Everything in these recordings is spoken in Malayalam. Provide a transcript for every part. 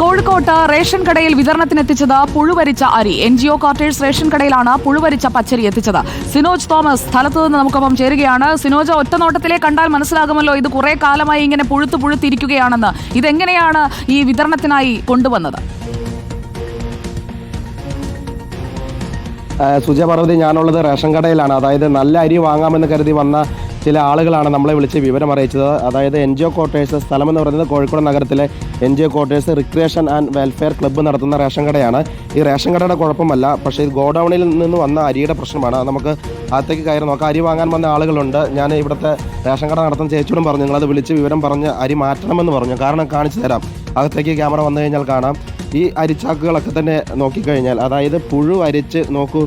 കോഴിക്കോട്ട് റേഷൻ കടയിൽ വിതരണത്തിനെത്തിച്ചത് പുഴുവരിച്ച അരി. N G O quarters ration കടയിലാണ് പുഴുവരിച്ച പച്ചരി എത്തിച്ചത്. സിനോജ് തോമസ് സ്ഥലത്ത് നിന്ന് നമുക്കൊപ്പം ചേരുകയാണ്. സിനോജ് ഒറ്റനോട്ടത്തിലെ കണ്ടാൽ മനസ്സിലാകുമല്ലോ ഇത് കുറെ കാലമായി ഇങ്ങനെ പുഴുത്തു പുഴുത്തിരിക്കുകയാണെന്ന്. ഇതെങ്ങനെയാണ് ഈ വിതരണത്തിനായി കൊണ്ടുവന്നത്? സുജ പാർവതി ഞാനുള്ളത് റേഷൻ കടയിലാണ്. അതായത് നല്ല അരി വാങ്ങാമെന്ന് കരുതി വന്ന ചില ആളുകളാണ് നമ്മളെ വിളിച്ച് വിവരം അറിയിച്ചത്. അതായത് എൻ ജി ഒ ക്വാർട്ടേഴ്സ് സ്ഥലമെന്ന് പറയുന്നത് കോഴിക്കോട് നഗരത്തിലെ N G O quarters recreation and welfare club നടത്തുന്ന റേഷൻ കടയാണ്. ഈ റേഷൻ കടയുടെ കുഴപ്പമല്ല പക്ഷേ ഇത് ഗോഡൗണിൽ നിന്ന് വന്ന അരിയുടെ പ്രശ്നമാണ്. നമുക്ക് അകത്തേക്ക് കയറി നോക്കാം. അരി വാങ്ങാൻ വന്ന ആളുകളുണ്ട്. ഞാൻ ഇവിടുത്തെ റേഷൻ കട നടത്തുന്ന ചേച്ചിയോടും പറഞ്ഞു നിങ്ങളത് വിളിച്ച് വിവരം പറഞ്ഞ് അരി മാറ്റണമെന്ന് പറഞ്ഞു. കാരണം കാണിച്ചു തരാം. അകത്തേക്ക് ക്യാമറ വന്നു കഴിഞ്ഞാൽ കാണാം. ഈ അരിച്ചാക്കുകളൊക്കെ തന്നെ നോക്കിക്കഴിഞ്ഞാൽ അതായത് പുഴു അരിച്ച് നോക്കൂ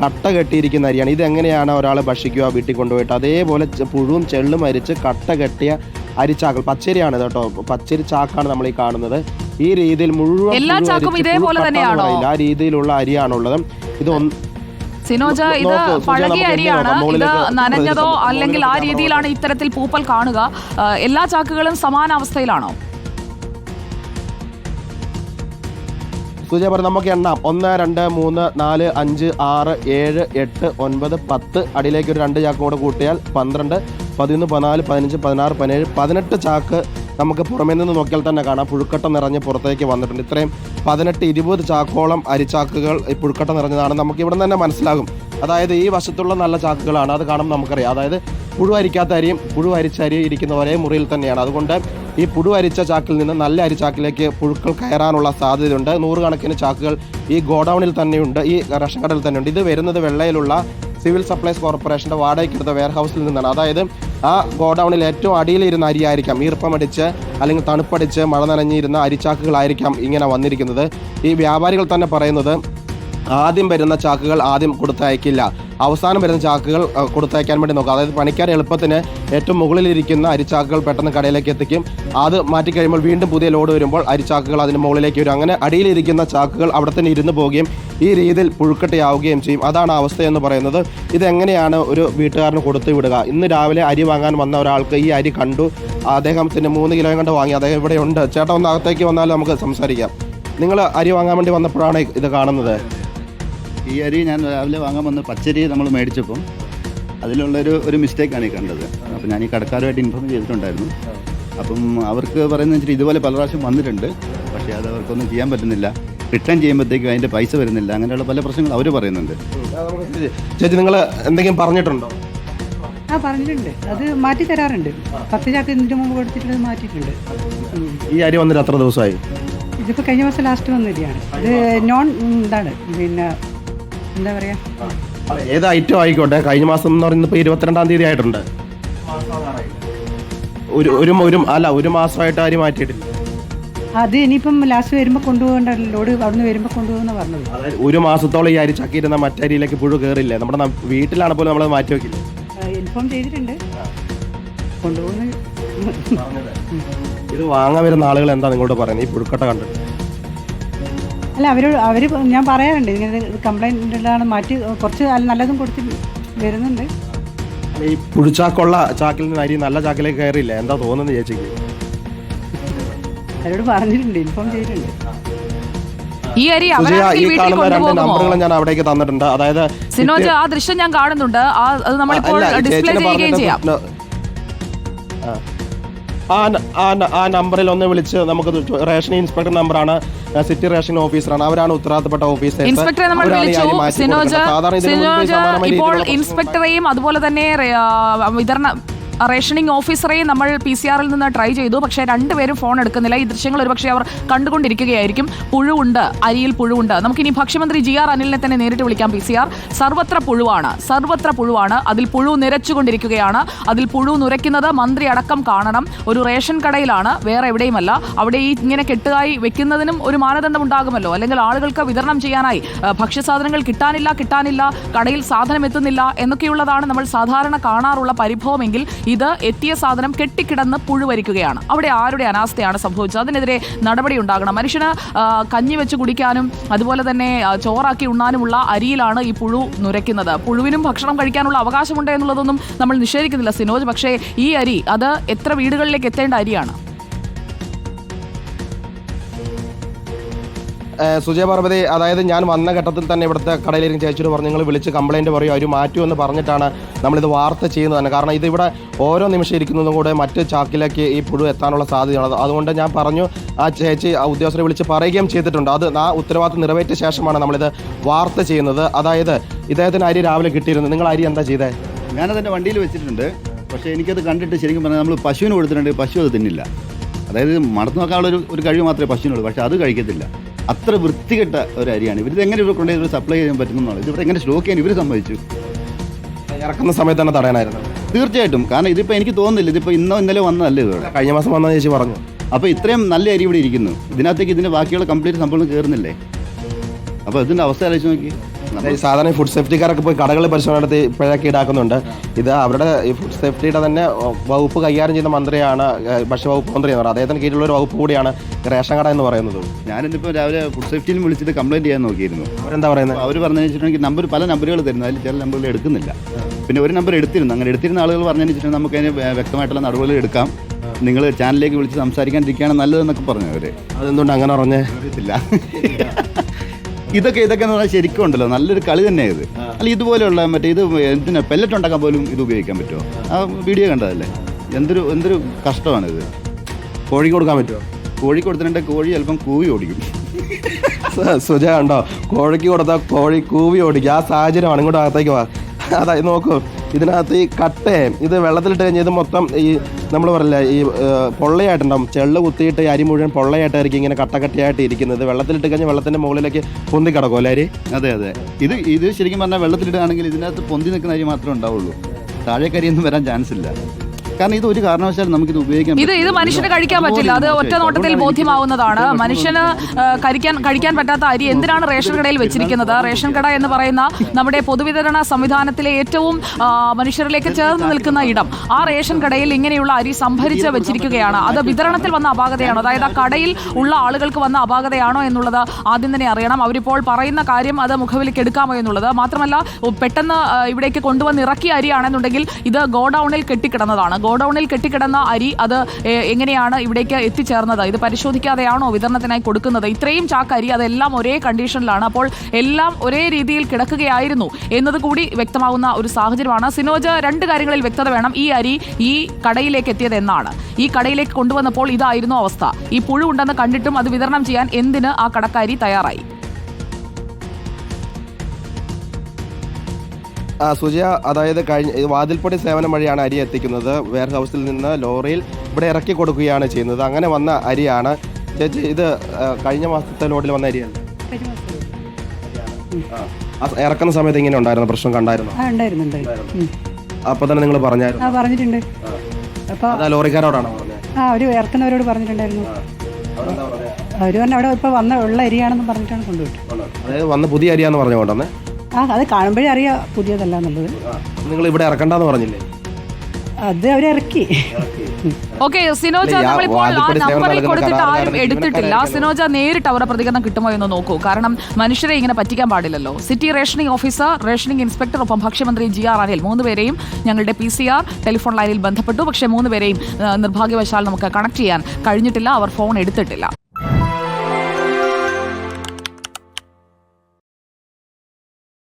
കട്ട കെട്ടിയിരിക്കുന്ന അരിയാണ്. ഇതെങ്ങനെയാണ് ഒരാൾ ഭക്ഷിക്കുക വീട്ടിൽ കൊണ്ടുപോയിട്ട്? അതേപോലെ പുഴുവും ചെള്ളും അരിച്ച് കട്ട കെട്ടിയ അരിച്ചാക്കൾ പച്ചരിയാണ് കേട്ടോ. പച്ചരി ചാക്കാണ് നമ്മൾ ഈ കാണുന്നത്. ഈ രീതിയിൽ മുഴുവൻ എല്ലാ ചാക്കും ഇതേപോലെ തന്നെയാണോ? ആ രീതിയിലുള്ള അരിയാണുള്ളത്. ഇത് സിനോജ ഇത് പഴകിയ അരിയാണ്. ഇത് നനഞ്ഞതോ അല്ലെങ്കിൽ ആ രീതിയിലാണ് ഇത്തരത്തിൽ പൂപ്പൽ കാണുക. എല്ലാ ചാക്കുകളും സമാന അവസ്ഥയിലാണോ? സൂചന പറഞ്ഞു നമുക്ക് എണ്ണാം. ഒന്ന് രണ്ട് മൂന്ന് നാല് അഞ്ച് ആറ് ഏഴ് എട്ട് ഒൻപത് പത്ത് അടിയിലേക്ക് ഒരു രണ്ട് ചാക്കും കൂടെ കൂട്ടിയാൽ പന്ത്രണ്ട് പതിനൊന്ന് പതിനാല് പതിനഞ്ച് പതിനാറ് പതിനേഴ് പതിനെട്ട് ചാക്ക് നമുക്ക് പുറമേ നിന്ന് നോക്കിയാൽ തന്നെ കാണാം. പുഴുക്കട്ട നിറഞ്ഞ് പുറത്തേക്ക് വന്നിട്ടുണ്ട്. ഇത്രയും പതിനെട്ട് ഇരുപത് ചാക്കോളം അരിച്ചാക്കുകൾ ഈ പുഴുക്കട്ട നിറഞ്ഞതാണ്. നമുക്ക് ഇവിടെ തന്നെ മനസ്സിലാകും. അതായത് ഈ വശത്തുള്ള നല്ല ചാക്കുകളാണ്. അത് കാണുമ്പോൾ നമുക്കറിയാം. അതായത് പുഴു അരിക്കാത്ത അരിയും പുഴു അരിച്ച അരി ഇരിക്കുന്ന ഒരേ മുറിയിൽ തന്നെയാണ്. അതുകൊണ്ട് ഈ പുഴു അരിച്ച ചാക്കിൽ നിന്ന് നല്ല അരിച്ചാക്കിലേക്ക് പുഴുക്കൾ കയറാനുള്ള സാധ്യതയുണ്ട്. നൂറുകണക്കിന് ചാക്കുകൾ ഈ ഗോഡൗണിൽ തന്നെയുണ്ട് ഈ റേഷൻ കടയിൽ തന്നെയുണ്ട്. ഇത് വരുന്നത് വെള്ളയിലുള്ള സിവിൽ സപ്ലൈസ് കോർപ്പറേഷന്റെ വാടകയ്ക്കെടുത്ത വെയർ ഹൗസിൽ നിന്നാണ്. അതായത് ആ ഗോഡൗണിൽ ഏറ്റവും അടിയിലിരുന്ന അരിയായിരിക്കാം. ഈർപ്പമടിച്ച് അല്ലെങ്കിൽ തണുപ്പടിച്ച് മഴ നനഞ്ഞിരുന്ന അരിച്ചാക്കുകളായിരിക്കാം ഇങ്ങനെ വന്നിരിക്കുന്നത്. ഈ വ്യാപാരികൾ തന്നെ പറയുന്നത് ആദ്യം വരുന്ന ചാക്കുകൾ ആദ്യം കൊടുത്തയക്കില്ല. അവസാനം വരുന്ന ചാക്കുകൾ കൊടുത്തയക്കാൻ വേണ്ടി നോക്കുക. അതായത് പണിക്കാർ എളുപ്പത്തിന് ഏറ്റവും മുകളിലിരിക്കുന്ന അരിച്ചാക്കുകൾ പെട്ടെന്ന് കടയിലേക്ക് എത്തിക്കും. അത് മാറ്റിക്കഴിയുമ്പോൾ വീണ്ടും പുതിയ ലോഡ് വരുമ്പോൾ അരിച്ചാക്കുകൾ അതിന് മുകളിലേക്ക് വരും. അങ്ങനെ അടിയിലിരിക്കുന്ന ചാക്കുകൾ അവിടെ തന്നെ ഇരുന്ന് പോവുകയും ഈ രീതിയിൽ പുഴുക്കട്ടയാവുകയും ചെയ്യും. അതാണ് അവസ്ഥ എന്ന് പറയുന്നത്. ഇതെങ്ങനെയാണ് ഒരു വീട്ടുകാരന് കൊടുത്തു വിടുക? ഇന്ന് രാവിലെ അരി വാങ്ങാൻ വന്ന ഒരാൾക്ക് ഈ അരി കണ്ടു. അദ്ദേഹത്തിന് മൂന്ന് കിലോ കണ്ട് വാങ്ങി. അദ്ദേഹം ഇവിടെ ഉണ്ട്. ചേട്ടൻ ഒന്ന് അകത്തേക്ക് വന്നാൽ നമുക്ക് സംസാരിക്കാം. നിങ്ങൾ അരി വാങ്ങാൻ വേണ്ടി വന്നപ്പോഴാണ് ഇത് കാണുന്നത്. ഈ അരി ഞാൻ രാവിലെ വാങ്ങാൻ വന്ന പച്ചരി നമ്മൾ മേടിച്ചപ്പം അതിലുള്ളൊരു ഒരു മിസ്റ്റേക്കാണ് ഈ കണ്ടത്. അപ്പം ഞാൻ ഈ കടക്കാരുമായിട്ട് ഇൻഫോം ചെയ്തിട്ടുണ്ടായിരുന്നു. അപ്പം അവർക്ക് പറയുന്നത് വെച്ചാൽ ഇതുപോലെ പല പ്രാവശ്യം വന്നിട്ടുണ്ട്. പക്ഷേ അത് അവർക്കൊന്നും ചെയ്യാൻ പറ്റുന്നില്ല. റിട്ടേൺ ചെയ്യുമ്പോഴത്തേക്കും അതിന്റെ പൈസ വരുന്നില്ല. അങ്ങനെയുള്ള പല പ്രശ്നങ്ങൾ അവർ പറയുന്നുണ്ട്. ചേച്ചി നിങ്ങൾ എന്തെങ്കിലും പറഞ്ഞിട്ടുണ്ടോ? ആ പറഞ്ഞിട്ടുണ്ട്. അത് മാറ്റി തരാറുണ്ട്. പത്ത് ചാക്ക് ഇതിന്റെ മുമ്പ് കൊടുത്തിട്ട് മാറ്റിയിട്ടുണ്ട്. ഈ അരി വന്നിട്ട് അത്ര ദിവസമായി? ഇതിപ്പോൾ കഴിഞ്ഞ മാസം ലാസ്റ്റ് വന്നിരിക്കുകയാണ് ഇത് നോൺ എന്താണ് ഇതാണ്. പിന്നെ എന്താ പറയാ? ഏത് ഐറ്റം ആയിക്കോട്ടെ കഴിഞ്ഞ മാസം എന്ന് പറയുന്നത് ഇപ്പോൾ ഇരുപത്തിരണ്ടാം തീയതി ആയിട്ടുണ്ട്. ഒരു ഒരു ഒരു അല്ല ഒരു മാസമായിട്ട് ആരും മാറ്റിയിട്ടില്ല. അത് ഇനിയിപ്പം ലാസ്റ്റ് വരുമ്പോൾ കൊണ്ടുപോകേണ്ട ലോഡ് അവിടുന്ന് വരുമ്പോൾ കൊണ്ടുപോകുന്ന പറഞ്ഞത്. അതായത് ഒരു മാസത്തോളം ഈ അരി ചക്കിയിരുന്ന മറ്റരിയിലേക്ക് പുഴു കേറില്ലേ? നമ്മുടെ ന- വീട്ടിലാണ് പോലും നമ്മൾ മാറ്റി വെക്കില്ല? ഇൻഫോം ചെയ്തിട്ടുണ്ട്. കൊണ്ടുപോകുന്ന ഇത് വാങ്ങാൻ വരുന്ന ആളുകൾ എന്താ നിങ്ങളോട് പറയുന്നത്? ഈ പുഴുക്കട്ട കണ്ടിട്ട്. അല്ല അവരോട് അവർ ഞാൻ പറയാറുണ്ട് ഇങ്ങനെ കംപ്ലൈന്റ് ഉള്ളതാണ് മാറ്റി കുറച്ച് നല്ലതും കൊടുത്ത് വരുന്നുണ്ട്. ഈ പുഴുച്ചാക്കുള്ള ചാക്കിൽ നിന്ന് അരി നല്ല ചാക്കിലേക്ക് കയറിയില്ല? എന്താ തോന്നുന്നത് ചേച്ചിക്ക്? അവരോട് പറഞ്ഞിട്ടുണ്ട് ഇൻഫോം ചെയ്തിട്ടുണ്ട്. ഈ അരി ഈ വീട്ടിൽ കാണുന്ന രണ്ട് നമ്പറുകൾ ഞാൻ അവിടേക്ക് തന്നിട്ടുണ്ട്. അതായത് സിനോജ് ആ ദൃശ്യം ഞാൻ കാണുന്നുണ്ട്. ആ അത് നമ്മളിപ്പോൾ ഡിസ്പ്ലേ ചെയ്യുകയും ചെയ്യാം. ആ ആ നമ്പറിൽ ഒന്ന് വിളിച്ച് നമുക്ക് റേഷൻ ഇൻസ്പെക്ടർ നമ്പറാണ് സിറ്റി റേഷൻ ഓഫീസറാണ്. അവരാണ് ഉത്തരവാദിത്തപ്പെട്ട ഓഫീസർ ഇൻസ്പെക്ടറെ നമ്മൾ വിളിച്ചു. സിനോജ് സിനോജ് ഇപ്പോൾ ഇൻസ്പെക്ടറെയും അതുപോലെ തന്നെ വിതരണ റേഷനിങ് ഓഫീസറെ നമ്മൾ പി സി ആറിൽ നിന്ന് ട്രൈ ചെയ്തു. പക്ഷേ രണ്ടുപേരും ഫോൺ എടുക്കുന്നില്ല. ഈ ദൃശ്യങ്ങൾ ഒരുപക്ഷെ അവർ കണ്ടുകൊണ്ടിരിക്കുകയായിരിക്കും. പുഴുവുണ്ട്. അരിയിൽ പുഴുവുണ്ട്. നമുക്കിനി ഭക്ഷ്യമന്ത്രി ജി ആർ അനിലിനെ തന്നെ നേരിട്ട് വിളിക്കാം പി സി ആർ. സർവത്ര പുഴുവാണ്. സർവത്ര പുഴുവാണ്. അതിൽ പുഴു നിരച്ചുകൊണ്ടിരിക്കുകയാണ്. അതിൽ പുഴു നുരയ്ക്കുന്നത് മന്ത്രി അടക്കം കാണണം. ഒരു റേഷൻ കടയിലാണ്. വേറെ എവിടെയുമല്ല. അവിടെ ഈ ഇങ്ങനെ കെട്ടുകായി വെക്കുന്നതിനും ഒരു മാനദണ്ഡം ഉണ്ടാകുമല്ലോ. അല്ലെങ്കിൽ ആളുകൾക്ക് വിതരണം ചെയ്യാനായി ഭക്ഷ്യസാധനങ്ങൾ കിട്ടാനില്ല കിട്ടാനില്ല കടയിൽ സാധനം എത്തുന്നില്ല എന്നൊക്കെയുള്ളതാണ് നമ്മൾ സാധാരണ കാണാറുള്ള പരിഭവമെങ്കിൽ ഇത് എത്തിയ സാധനം കെട്ടിക്കിടന്ന് പുഴുവരിക്കുകയാണ്. അവിടെ ആരുടെ അനാസ്ഥയാണ് സംഭവിച്ചത്? അതിനെതിരെ നടപടി ഉണ്ടാകണം. മനുഷ്യന് കഞ്ഞി വെച്ച് കുടിക്കാനും അതുപോലെ തന്നെ ചോറാക്കി ഉണ്ണാനുമുള്ള അരിയിലാണ് ഈ പുഴു നുരയ്ക്കുന്നത്. പുഴുവിനും ഭക്ഷണം കഴിക്കാനുള്ള അവകാശമുണ്ട് എന്നുള്ളതൊന്നും നമ്മൾ നിഷേധിക്കുന്നില്ല സിനോജ്. പക്ഷേ ഈ അരി അത് എത്ര വീടുകളിലേക്ക് എത്തേണ്ട അരിയാണ്? സുജയ പാർവതി അതായത് ഞാൻ വന്ന ഘട്ടത്തിൽ തന്നെ ഇവിടുത്തെ കടയിലേക്ക് ചേച്ചിയോട് പറഞ്ഞു നിങ്ങൾ വിളിച്ച് കംപ്ലൈന്റ് പറയും അവർ മാറ്റുമെന്ന് പറഞ്ഞിട്ടാണ് നമ്മളിത് വാർത്ത ചെയ്യുന്നത് തന്നെ. കാരണം ഇത് ഇവിടെ ഓരോ നിമിഷം ഇരിക്കുന്നതും കൂടെ മറ്റ് ചാക്കിലേക്ക് ഈ പുഴു എത്താനുള്ള സാധ്യതയാണ്. അതുകൊണ്ട് ഞാൻ പറഞ്ഞു ആ ചേച്ചി ആ ഉദ്യോഗസ്ഥരെ വിളിച്ച് പറയുകയും ചെയ്തിട്ടുണ്ട്. അത് ആ ഉത്തരവാദിത്വം നിറവേറ്റിയ ശേഷമാണ് നമ്മളിത് വാർത്ത ചെയ്യുന്നത്. അതായത് ഇദ്ദേഹത്തിന് അരി രാവിലെ കിട്ടിയിരുന്നു. നിങ്ങൾ അരി എന്താ ചെയ്തേ? ഞാനത് എന്റെ വണ്ടിയിൽ വെച്ചിട്ടുണ്ട്. പക്ഷേ എനിക്കത് കണ്ടിട്ട് ശരിക്കും പറഞ്ഞാൽ നമ്മൾ പശുവിന് കൊടുത്തിട്ടുണ്ട്. പശു അത് തിന്നില്ല. അതായത് മടത്ത് നോക്കാനുള്ള ഒരു കഴിവ് മാത്രമേ പശുവിനുള്ളൂ. പക്ഷേ അത് കഴിക്കത്തില്ല. അത്ര വൃത്തികെട്ട ഒരു അരിയാണ്. ഇവർ എങ്ങനെ ഇവർ കൊണ്ടുപോയി സപ്ലൈ ചെയ്യാൻ പറ്റുന്നതാണ്. ഇവർ എങ്ങനെ സ്റ്റോക്ക് ചെയ്യാൻ ഇവർ സമ്മതിച്ചു? ഇറക്കുന്ന സമയത്ത് തന്നെ തടയാനായിരുന്നു. തീർച്ചയായിട്ടും. കാരണം ഇതിപ്പോൾ എനിക്ക് തോന്നുന്നില്ല ഇതിപ്പോൾ ഇന്നോ ഇന്നലെ വന്നതല്ലേ ഇത്? കഴിഞ്ഞ മാസം വന്ന ചേച്ചി പറഞ്ഞു. അപ്പോൾ ഇത്രയും നല്ല അരി ഇവിടെ ഇരിക്കുന്നു. ഇതിനകത്തേക്ക് ഇതിന്റെ ബാക്കിയുള്ള കംപ്ലീറ്റ് സംഭവം കയറുന്നില്ലേ അപ്പോൾ ഇതിന്റെ അവസ്ഥ ആലോചിച്ച് നോക്കി. സാധാരണ ഫുഡ് സേഫ്റ്റിക്കാരൊക്കെ പോയി കടകളിൽ പരിശോധന നടത്തി പിഴയൊക്കെ ഈടാക്കുന്നുണ്ട്. ഇത് അവരുടെ ഈ ഫുഡ് സേഫ്റ്റിയുടെ തന്നെ വകുപ്പ് കൈകാര്യം ചെയ്യുന്ന മന്ത്രിയാണ് ഭക്ഷ്യവകുപ്പ് മന്ത്രി എന്ന് പറയുന്നത്. അദ്ദേഹത്തിന് കീഴിലുള്ള ഒരു വകുപ്പ് കൂടിയാണ് റേഷൻ കട എന്ന് പറയുന്നത്. ഞാനിപ്പോൾ രാവിലെ ഫുഡ് സേഫ്റ്റിയിൽ വിളിച്ചിട്ട് കംപ്ലൈന്റ് ചെയ്യാൻ നോക്കിയിരുന്നു. അവരെന്താ പറയുന്നത് അവർ പറഞ്ഞു വെച്ചിട്ടുണ്ടെങ്കിൽ നമ്പർ പല നമ്പറുകൾ തരുന്നു. അതിൽ ചില നമ്പറുകൾ എടുക്കുന്നില്ല. പിന്നെ ഒരു നമ്പർ എടുത്തിരുന്നു. അങ്ങനെ എടുത്തിരുന്ന ആളുകൾ പറഞ്ഞു വെച്ചിട്ടുണ്ടെങ്കിൽ നമുക്ക് അതിന് വ്യക്തമായിട്ടുള്ള നടപടികൾ എടുക്കാം. നിങ്ങൾ ചാനലിലേക്ക് വിളിച്ച് സംസാരിക്കാണ്ടിരിക്കുകയാണ് നല്ലതെന്നൊക്കെ പറഞ്ഞു അവർ അതെന്തുകൊണ്ട് അങ്ങനെ പറഞ്ഞേ? അറിയത്തില്ല. ഇതൊക്കെ ഇതൊക്കെ എന്ന് പറഞ്ഞാൽ ശരിക്കും ഉണ്ടല്ലോ. നല്ലൊരു കളി തന്നെ ഇത്. അല്ല ഇതുപോലെയുള്ള മറ്റേ ഇത് എന്തിനാ പെല്ലറ്റ് ഉണ്ടാക്കാൻ പോലും ഇത് ഉപയോഗിക്കാൻ പറ്റുമോ? ആ വീഡിയോ കണ്ടതല്ലേ? എന്തൊരു എന്തൊരു കഷ്ടമാണിത്. കോഴി കൊടുക്കാൻ പറ്റുമോ? കോഴി കൊടുത്തിട്ടുണ്ടെങ്കിൽ കോഴി ചിലപ്പം കൂവി ഓടിക്കും. സുജ കണ്ടോ? കോഴിക്ക് കൊടുത്താൽ കോഴി കൂവി ഓടിക്കും. ആ സാഹചര്യമാണ് ഇങ്ങോട്ട് അകത്തേക്ക് വാ. അതായത് നോക്കൂ. ഇതിനകത്ത് ഈ കട്ടയും ഇത് വെള്ളത്തിലിട്ട് കഴിഞ്ഞാൽ ഇത് മൊത്തം ഈ നമ്മൾ പറയില്ല ഈ പൊള്ളയായിട്ടുണ്ടാവും. ചെള്ള് കുത്തിയിട്ട് അരി മുഴുവൻ പൊള്ളയായിട്ടായിരിക്കും ഇങ്ങനെ കട്ടക്കട്ടിയായിട്ട് ഇരിക്കുന്നത്. വെള്ളത്തിലിട്ട് കഴിഞ്ഞാൽ വെള്ളത്തിന്റെ മുകളിലേക്ക് പൊന്തി കിടക്കും അല്ലേ അരി? അതെ അതെ. ഇത് ഇത് ശരിക്കും പറഞ്ഞാൽ വെള്ളത്തിലിടുകയാണെങ്കിൽ ഇതിനകത്ത് പൊന്തി നിൽക്കുന്ന അരി മാത്രമേ ഉണ്ടാവുള്ളൂ. താഴെ ഒന്നും വരാൻ ചാൻസ് ഇല്ല. കാരണം ഇത് ഒരു കാരണവശാലും നമുക്കിത് ഉപയോഗിക്കാൻ ഇത് ഇത്. മനുഷ്യന് കഴിക്കാൻ പറ്റില്ല. അത് ഒറ്റ നോട്ടത്തിൽ ബോധ്യമാവുന്നതാണ്. മനുഷ്യന് കഴിക്കാൻ കഴിക്കാൻ പറ്റാത്ത അരി. എന്തിനാണ് റേഷൻ കടയിൽ വെച്ചിരിക്കുന്നത്? റേഷൻ കട എന്ന് പറയുന്ന നമ്മുടെ പൊതുവിതരണ സംവിധാനത്തിലെ ഏറ്റവും മനുഷ്യരിലേക്ക് ചേർന്ന് നിൽക്കുന്ന ഇടം. ആ റേഷൻ കടയിൽ ഇങ്ങനെയുള്ള അരി സംഭരിച്ച് വെച്ചിരിക്കുകയാണ്. അത് വിതരണത്തിൽ വന്ന അപാകതയാണോ. അതായത് ആ കടയിൽ ഉള്ള ആളുകൾക്ക് വന്ന അപാകതയാണോ എന്നുള്ളത് ആദ്യം തന്നെ അറിയണം. അവരിപ്പോൾ പറയുന്ന കാര്യം അത് മുഖവിലേക്ക് എടുക്കാമോ എന്നുള്ളത്. മാത്രമല്ല പെട്ടെന്ന് ഇവിടേക്ക് കൊണ്ടുവന്ന് ഇറക്കിയ അരിയാണെന്നുണ്ടെങ്കിൽ ഇത് ഗോഡൌണിൽ കെട്ടിക്കിടന്നതാണ്. ഗോഡൌണിൽ കെട്ടിക്കിടന്ന അരി അത് എങ്ങനെയാണ് ഇവിടേക്ക് എത്തിച്ചേർന്നത്? ഇത് പരിശോധിക്കാതെയാണോ വിതരണത്തിനായി കൊടുക്കുന്നത്? ഇത്രയും ചാക്ക് അരി അതെല്ലാം ഒരേ കണ്ടീഷനിലാണ്. അപ്പോൾ എല്ലാം ഒരേ രീതിയിൽ കിടക്കുകയായിരുന്നു എന്നത് കൂടി വ്യക്തമാകുന്ന ഒരു സാഹചര്യമാണ്. സിനോജ് രണ്ട് കാര്യങ്ങളിൽ വ്യക്തത വേണം. ഈ അരി ഈ കടയിലേക്ക് എത്തിയത് എന്നാണ്. ഈ കടയിലേക്ക് കൊണ്ടുവന്നപ്പോൾ ഇതായിരുന്നു അവസ്ഥ. ഈ പുഴു ഉണ്ടെന്ന് കണ്ടിട്ടും അത് വിതരണം ചെയ്യാൻ എന്തിന് ആ കടക്കാരി തയ്യാറായി? സുജയ അതായത് കഴിഞ്ഞ വാതിൽപ്പൊടി സേവനം വഴിയാണ് അരി എത്തിക്കുന്നത്. വെയർ ഹൗസിൽ നിന്ന് ലോറിയിൽ ഇവിടെ ഇറക്കി കൊടുക്കുകയാണ് ചെയ്യുന്നത്. അങ്ങനെ വന്ന അരിയാണ്. ചേച്ചി ഇത് കഴിഞ്ഞ മാസത്തെ ലോഡിൽ വന്ന അരിയാണ്? ഇറക്കുന്ന സമയത്ത് ഇങ്ങനെ ഉണ്ടായിരുന്നു? പ്രശ്നം കണ്ടായിരുന്നു. അപ്പൊ തന്നെ നിങ്ങൾ പറഞ്ഞായിരുന്നു? പറഞ്ഞിട്ടുണ്ട്. ലോറിക്കാരോടാണോ ആ അവർ ഇറക്കുന്നവരോട് പറഞ്ഞിട്ടുണ്ടായിരുന്നു. അവർ പറഞ്ഞ അവിടെ ഇപ്പൊ വന്ന ഉള്ള അരിയാണെന്ന് പറഞ്ഞിട്ടാണ് കൊണ്ടുപോയിട്ട് അതായത് വന്ന് പുതിയ അരിയാന്ന് പറഞ്ഞുകൊണ്ടെന്ന് ആ അത് കാണുമ്പോഴേ അറിയാം പുതിയതല്ല എന്നുള്ളത്. നിങ്ങൾ ഇവിടെ ഇറക്കണ്ടെന്ന് പറഞ്ഞില്ലേ? അത് അവരിറക്കി ഓക്കെ സിനോജ നമ്മളിപ്പോൾ ആ നമ്പറിൽ കൊടുത്തിട്ട് ആരും എടുത്തിട്ടില്ല. സിനോജ നേരിട്ട് അവരുടെ പ്രതികരണം കിട്ടുമോ എന്ന് നോക്കൂ. കാരണം മനുഷ്യരെ ഇങ്ങനെ പറ്റിക്കാൻ പാടില്ലല്ലോ. City rationing officer rationing inspector ഒപ്പം ഭക്ഷ്യമന്ത്രി ജി ആർ അനിൽ. മൂന്നുപേരെയും ഞങ്ങളുടെ പി സി ആർ ടെലിഫോൺ ലൈനിൽ ബന്ധപ്പെട്ടു. പക്ഷേ മൂന്നുപേരെയും നിർഭാഗ്യവശാൽ നമുക്ക് കണക്ട് ചെയ്യാൻ കഴിഞ്ഞിട്ടില്ല. അവർ ഫോൺ എടുത്തിട്ടില്ല.